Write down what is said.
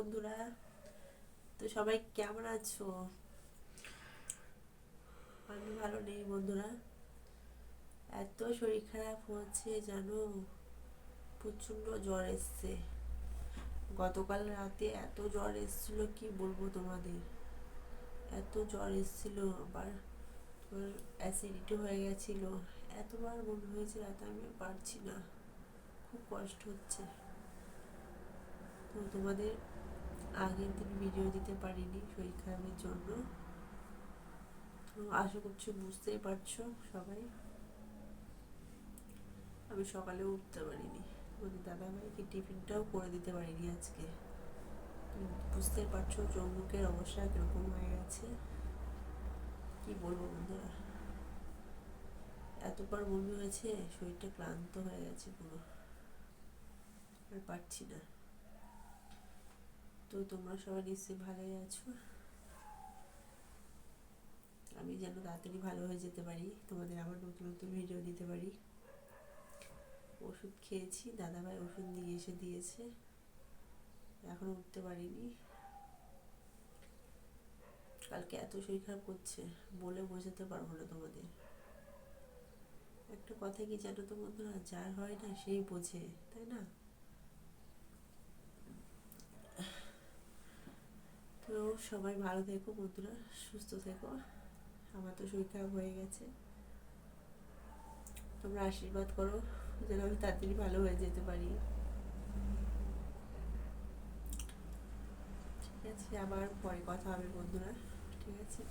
বন্ধুরা। তো সবাই কেমন আছো? আমি ভালো নেই বন্ধুরা। এত শরীর খারাপ হচ্ছে জানো? প্রচণ্ড জ্বর এসছে। গতকাল রাতে এত জ্বর এসছিল, কি বলব তোমাদের? এত জ্বর এসছিল, আবার তোমার অ্যাসিডিটি হয়ে গেছিল। এতবার মনে হয়েছে রাতে আমি পারছি না। খুব কষ্ট হচ্ছে। তো তোমাদের আগের দিন ভিডিও দিতে পারিনি শরীর খারাপের জন্য। তো আশা করছি বুঝতেই পারছ সবাই। আমি সকালে উঠতে পারিনি। মানে দাদাভাইকে টিফিনটাও করে দিতে পারিনি আজকে। তুমি বুঝতেই পারছ চৌমুখের অবস্থা কীরকম হয়ে গেছে। কি বলব বন্ধুরা? এতবার বমি হয়েছে শরীরটা ক্লান্ত হয়ে গেছে পুরো। আর পারছি না। তো তোমরা সবাই নিশ্চয়ই ভালোই আছো। আমি যেন তাড়াতাড়ি ভালো হয়ে যেতে পারি, তোমাদের আবার নতুন নতুন ভিডিও দিতে পারি। ওষুধ খেয়েছি, দাদাভাই ওষুধ নিয়ে এসে দিয়েছে। এখনও উঠতে পারিনি। কালকে এত শরীর খারাপ করছে, বলে বোঝাতে পারব না তোমাদের। একটা কথা কি জানো তো বন্ধুরা, যার হয় না সেই বোঝে, তাই না তো সবাই ভালো থেকো বন্ধুরা, সুস্থ থেকো। আমার তো শরীর খারাপ হয়ে গেছে। তোমরা আশীর্বাদ করো, যেন আমি তাড়াতাড়ি ভালো হয়ে যেতে পারি। ঠিক আছে, আবার পরে কথা হবে বন্ধুরা। ঠিক আছে?